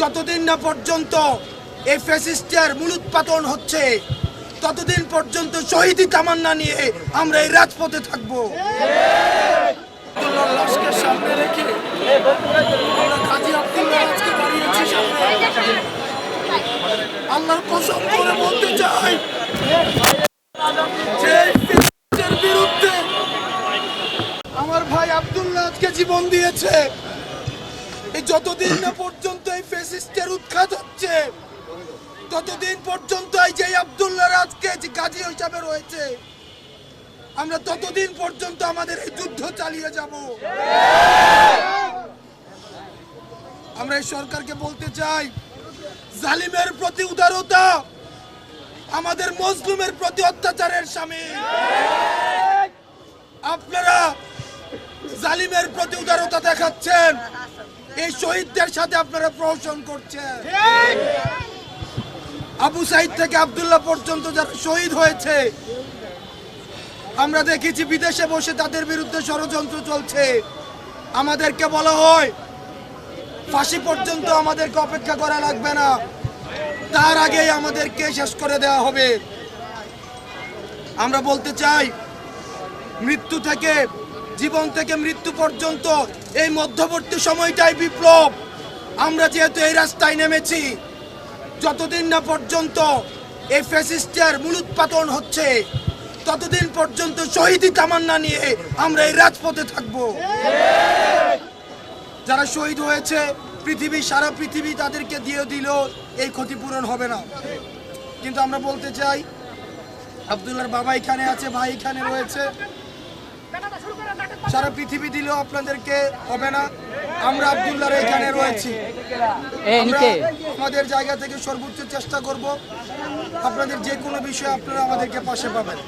যতদিন না পর্যন্ত এই ফ্যাসিস্টের মূলোৎপাতন হচ্ছে, ততদিন পর্যন্ত শহীদি তামান্না নিয়ে আমরা এই রাজপথে থাকব। লাশকে কসম করে বলতে চাই বিরুদ্ধে আমার ভাই আব্দুল্লাহ আজকে জীবন দিয়েছে, এই যতদিন না পর্যন্ত ফেসিস্টের উৎখাত হচ্ছে। ততদিন পর্যন্ত এই যে আব্দুল্লাহ যে গাজী হিসাবে রয়েছে, আমরা ততদিন পর্যন্ত আমাদের এই যুদ্ধ চালিয়ে যাব। আমরা এই সরকারকে বলতে চাই, জালিমের প্রতি উদারতা, আমাদের মজলুমের প্রতি অত্যাচারের স্বামী আপনারা জালিমের প্রতি উদারতা দেখাচ্ছেন। এই শহীদদের সাথে আপনারা প্রহসন করছেন। আবু সাইদ থেকে আব্দুল্লাহ পর্যন্ত যারা শহীদ হয়েছে, আমরা দেখেছি বিদেশে বসে তাদের বিরুদ্ধে ষড়যন্ত্র চলছে। আমাদেরকে বলা হয়, ফাঁসি পর্যন্ত আমাদেরকে অপেক্ষা করা লাগবে না। তার আগেই আমাদেরকে শেষ করে দেওয়া হবে। আমরা বলতে চাই, মৃত্যু থেকে জীবন থেকে মৃত্যু পর্যন্ত এই মধ্যবর্তী সময়টাই বিপ্লব। আমরা যেহেতু এই রাস্তায় নেমেছি, যতদিন না পর্যন্ত এই ফ্যাসিস্টের মূলোৎপাতন হচ্ছে, ততদিন পর্যন্ত শহীদি তামান্না নিয়ে আমরা এই রাজপথে থাকব। যারা শহীদ হয়েছে, পৃথিবী, সারা পৃথিবী তাদেরকে দিয়ে দিল, এই ক্ষতিপূরণ হবে না। কিন্তু আমরা বলতে চাই, আব্দুল্লাহর বাবা এখানে আছে, ভাই এখানে রয়েছে। সারা পৃথিবী দিলেও আপনাদেরকে হবে না। আমরা আবদুল্লার এখানে রয়েছি। আমাদের জায়গা থেকে সর্বোচ্চ চেষ্টা করব। আপনাদের যে কোনো বিষয়ে আপনারা আমাদেরকে পাশে পাবেন।